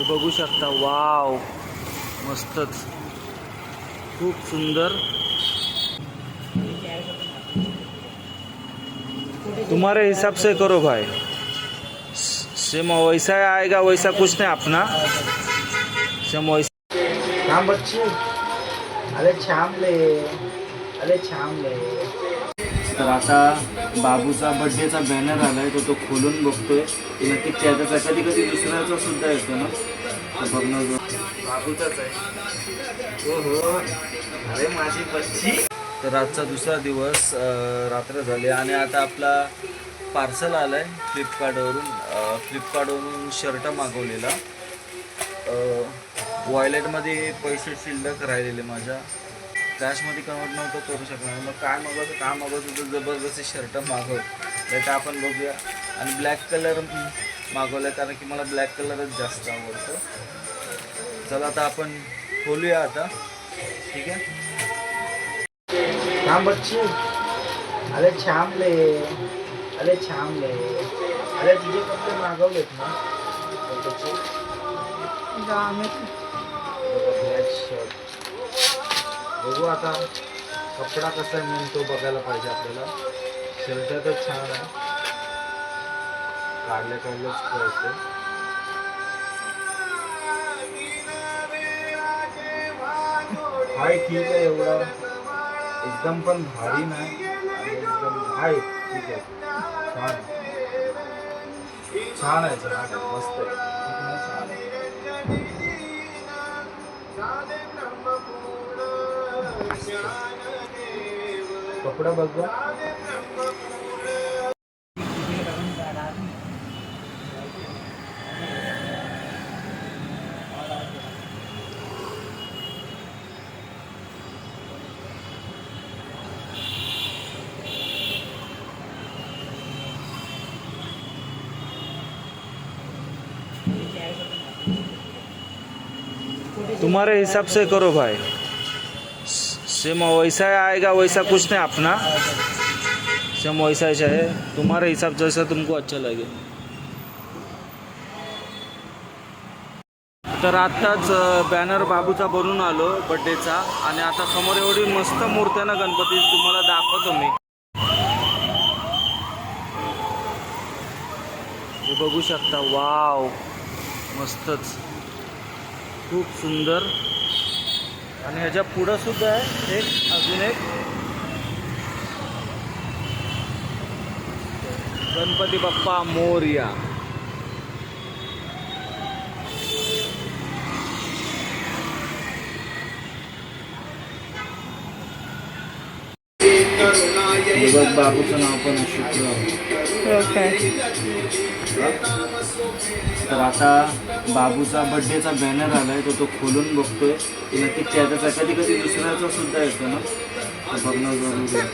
हे बघू शकता, वाव. मस्तच. खूप सुंदर. तुम्हारे हिसाब से करो भाई. सेम वैसा आएगा, वैसा कुछ नहीं अपना. सेम वैसा. हाँ बच्ची. अरे छाम ले. अरे छाम ले. तर आता बाबूचा बड्डेचा बॅनर आला आहे तो तो खोलून बघतोय. नक्की त्याचा कधी कधी दुसऱ्याचा सुद्धा येतो ना? तर बघणार बाबूचाच आहे. हो हो अरे माझी बच्ची. तर आजचा दुसरा दिवस रात्र झाली आणि आता आपला पार्सल आलाय फ्लिपकार्टवरून फ्लिपकार्टवरून शर्ट मागवलेला. वॉयलेटमध्ये पैसे शिल्लक राहिलेले माझ्या. कॅशमध्ये कन्वर्ट नव्हतं करू शकणार. मग काय मागवतं काय मागवतं तर जबरदस्ती शर्ट मागव. तर आपण बघूया. आणि ब्लॅक कलर मागवलं कारण की मला ब्लॅक कलरच जास्त आवडतं. चला आता आपण खोलूया आता. ठीक आहे? हाँ बच्ची. अरे छाम ले अरे छाम ले अरे तुझे कपडे मागवलेत ना. ब्लॅक शर्ट बघू आता कपडा कसा आहे म्हणून तो बघायला पाहिजे आपल्याला. शर्ट तर छान आहे. काढले काढलेच करायचं हाय ठीक आहे एवढा. एकदम पण भारी नाही. आणि एकदम हाय ठीक आहे. छान. छान आहे छान आहे. मस्त आहे, छान आहे. कपडा बघ तुम्हारे हिसाब से करो भाई। सेम वैसा आएगा वैसा कुछ नहीं अपना। सेम वैसा ऐसा है। तुम्हारे हिसाब जैसा तुमको अच्छा लगे। तर आत्ताच बॅनर बाबूचा बनून आलो बड्डेचा आणि आता समोर एवढी मस्त मूर्त्या ना गणपती तुम्हाला दाखवतो मी. हे बघू शकता वाव! मस्तच. खूप सुंदर. आणि ह्याच्या पुढं सुद्धा आहे एक अजून एक. गणपती बाप्पा मोरया. बाबूचं नाव पण आहे, शुक्र तर आता बाबूचा बड्डेचा बॅनर आलाय तो तो खोलून बघतोय. नक्की त्याचा कधी कधी दुसऱ्याचा सुद्धा येतो ना? बघणं जरुरी आहे.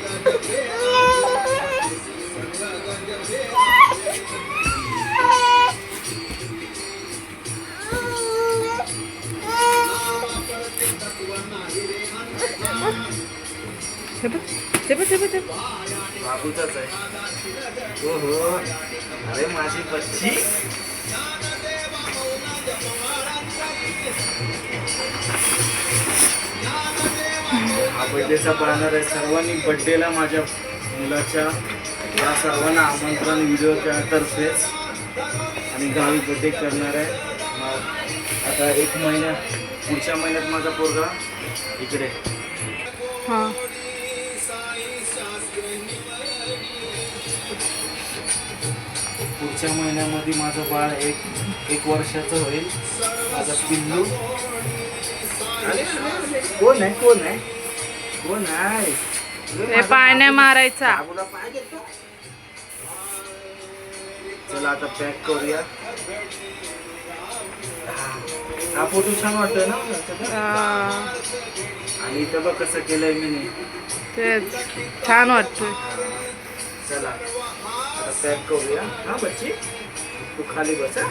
बाबूचाच आहे. हो हो अरे माझी बच्ची. हा बड्डेचा बॅनर आहे. सर्वांनी बड्डेला माझ्या मुलाच्या या सर्वांना आमंत्रण व्हिडिओच्या तर्फेच आणि गावी बड्डे करणार आहे. आता एक महिन्या पुढच्या महिन्यात माझा पोरगा इकडे. हां. पुढच्या महिन्यामध्ये माझं बाळ एक एक वर्षाचं होईल. माझा पिल्लू. कोण आहे? कोण आहे? कोण आहे? ते पाण्या मारायचा. पाय चला आता पॅक करूया. हा फोटो छान वाटतोय ना? आणि इथं बघ कसं केलंय मी तेच छान वाटतंय. चला आता पॅक करूया. हा बच्ची तू खाली बस हा.